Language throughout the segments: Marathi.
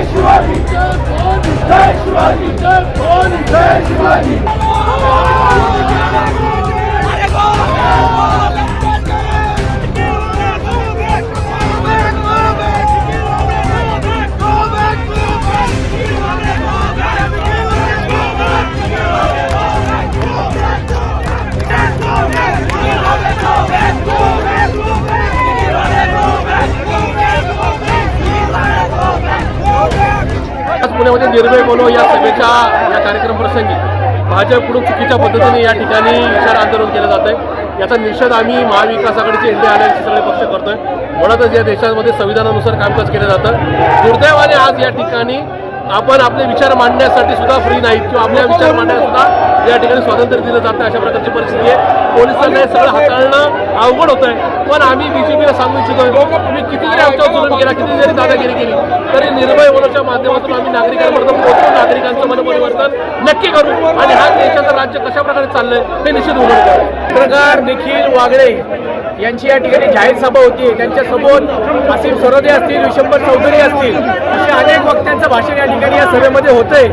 जय शिवाजी. जय शिवाजी. जय शिवाजी. निर्भय बोलो या सभेच्या या कार्यक्रम प्रसंगी. भाजपकडून चुकीच्या पद्धतीने या ठिकाणी विचार आंदोलन केलं जात आहे याचा निषेध आम्ही महाविकास आघाडीचे इंडिया आल्याचे सगळे पक्ष करतोय. मुळातच या देशामध्ये संविधानानुसार कामकाज केलं जातं. दुर्दैवाने आज या ठिकाणी आपण आपले विचार मांडण्यासाठी सुद्धा फ्री नाहीत किंवा आपल्या विचार मांडण्यास सुद्धा या ठिकाणी स्वातंत्र्य दिलं जातं अशा प्रकारची परिस्थिती आहे. पोलिसांना हे सगळं हाताळणं अवघड होत आहे पण आम्ही बीजेपीला सांगू इच्छितो तुम्ही किती जरी आमच्यावर जुलूम केला किती जरी दादागिरी केली तरी निर्भय होण्याच्या माध्यमातून आम्ही नागरिकांपर्यंत पोहोचून नागरिकांचं मनपरिवर्तन नक्की करू. आणि हा देशाचं राज्य कशा प्रकारे चाललंय हे निश्चित उघड प्रकार पत्रकार निखिल वागळे यांची या ठिकाणी जाहीर सभा होती. त्यांच्यासोबत असीम सरोदे असतील विशंबर चौधरी असतील असे अनेक वक्त्यांचं भाषण या ठिकाणी या सभेमध्ये होतंय.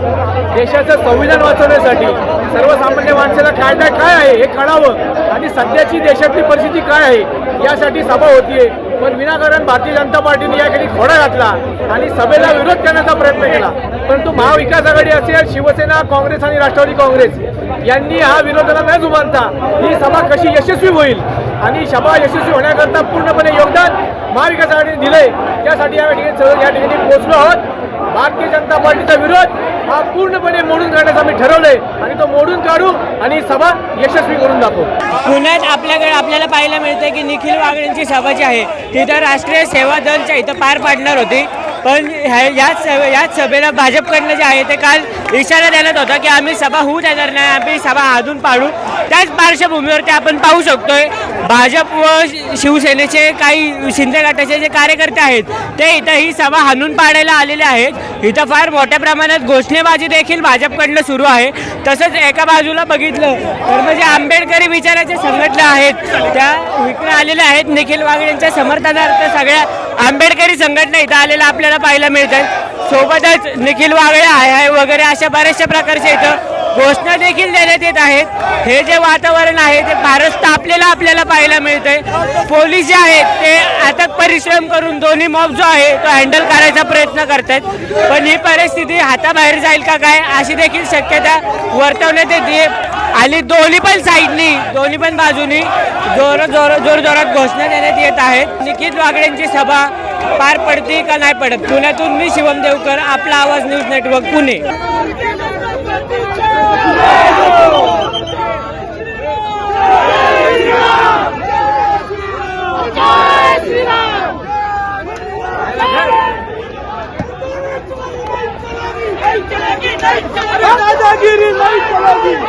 देशाचं संविधान वाचवण्यासाठी सर्वसामान्य माणसाला काय काय काय आहे हे कळावं. आणि सध्याची देशातली परिस्थिती काय आहे यासाठी सभा होतीये. पण विनाकारण भारतीय जनता पार्टीने या ठिकाणी खोडा घातला आणि सभेला विरोध करण्याचा प्रयत्न केला. परंतु महाविकास आघाडी असेल शिवसेना काँग्रेस आणि राष्ट्रवादी काँग्रेस यांनी हा विरोधाला न जुमानता ही सभा कशी यशस्वी होईल आणि सभा यशस्वी होण्याकरता पूर्णपणे योगदान महाविकास आघाडीने दिलंय त्यासाठी या ठिकाणी सर्व या ठिकाणी पोहोचलो आहोत. भारतीय जनता पार्टीचा विरोध हा पूर्णपणे मोडून काढण्याचं आम्ही ठरवलंय. आणि तो मोडून काढू आणि सभा यशस्वी करून दाखवू. पुण्यात आपल्याकडे आपल्याला पाहायला मिळतं की निखिल वागळेंची सभा जी आहे ती तर राष्ट्रीय सेवा दलच्या इथं पार पाडणार होती. पण ह्या- याच याच सभेला भाजपकडनं जे आहे ते काल इशारा देण्यात होता की आम्ही सभा होऊ देणार नाही आम्ही सभा हादून पाडू. त्याच पार्श्वभूमीवरती आपण पाहू शकतोय भाजप व शिवसेनेचे काही शिंदे गटाचे जे कार्यकर्ते आहेत ते इथं ही सभा हाणून पाडायला आलेले आहेत. इथं फार मोठ्या प्रमाणात घोषणेबाजी देखील भाजपकडनं सुरू आहे. तसंच एका बाजूला बघितलं तर म्हणजे आंबेडकरी विचाराच्या संघटना आहेत त्या इकडे आलेल्या आहेत. निखिल वागळेंच्या समर्थनार्थ सगळ्या आंबेडकरी संघटना इथं आलेल्या आपल्याला पाहायला मिळतात सोबतच निखिल वागळे आहे आहे वगैरे अशा बऱ्याचशा प्रकारच्या इथं घोषणा देखील देण्यात येत आहेत. हे जे वातावरण आहे ते फारच तापलेलं आपल्याला पाहायला मिळतंय. पोलीस जे आहेत ते अथक परिश्रम करून दोन्ही मॉब जो आहे तो हँडल करायचा प्रयत्न करतात पण ही परिस्थिती हाताबाहेर जाईल का काय अशी देखील शक्यता वर्तवण्यात येते. आणि दोन्ही पण साईडनी दोन्ही पण बाजूनी जोर जोर जोर जोरात घोषणा देण्यात येत आहेत निखित वागडेंची सभा पार पडते का नाही पडत पुण्यातून मी शिवम देवकर आपला आवाज न्यूज नेटवर्क पुणे दादागिरी नाही